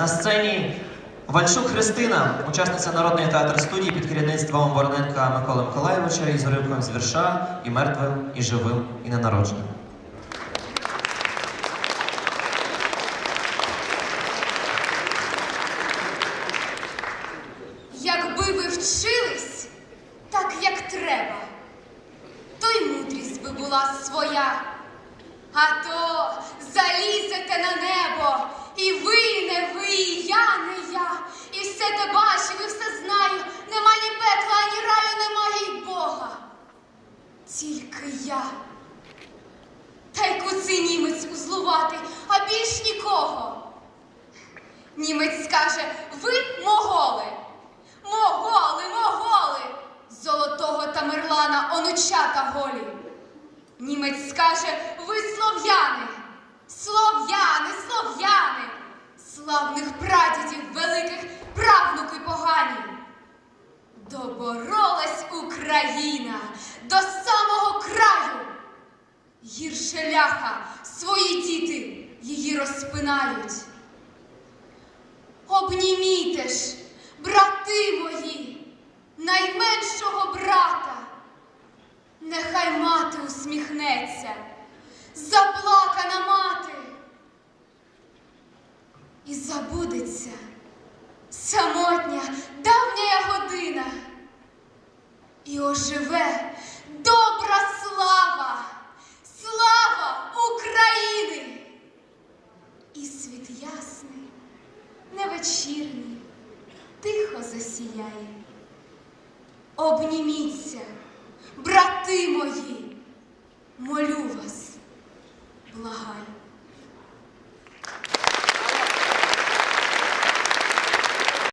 на сцені Вальшук Христина, учасниця народної театр студії під керівництвом Вороненка Миколи Миколаєвича із уривком з вірша і мертвим, і живим, і ненародженим. Якби ви вчились так, як треба, то й мудрість би була своя. А то Тільки я. Та й куций німець узлуватий, а більш нікого. Німець скаже, ви моголи. Моголи, моголи! Золотого Тамерлана онучата голі. Німець скаже, ви слов'яни, слов'яни, слов'яни, славних прадідів великих правнуки погані. Доборолась Україна до. Гірше ляха свої діти її розпинають. Обніміте ж, брати мої, найменшого брата. Нехай мати усміхнеться, заплакана мати. І забудеться самотня давня година. І оживе добра світ ясний, невечірний, тихо засіяє. Обніміться, брати мої, молю.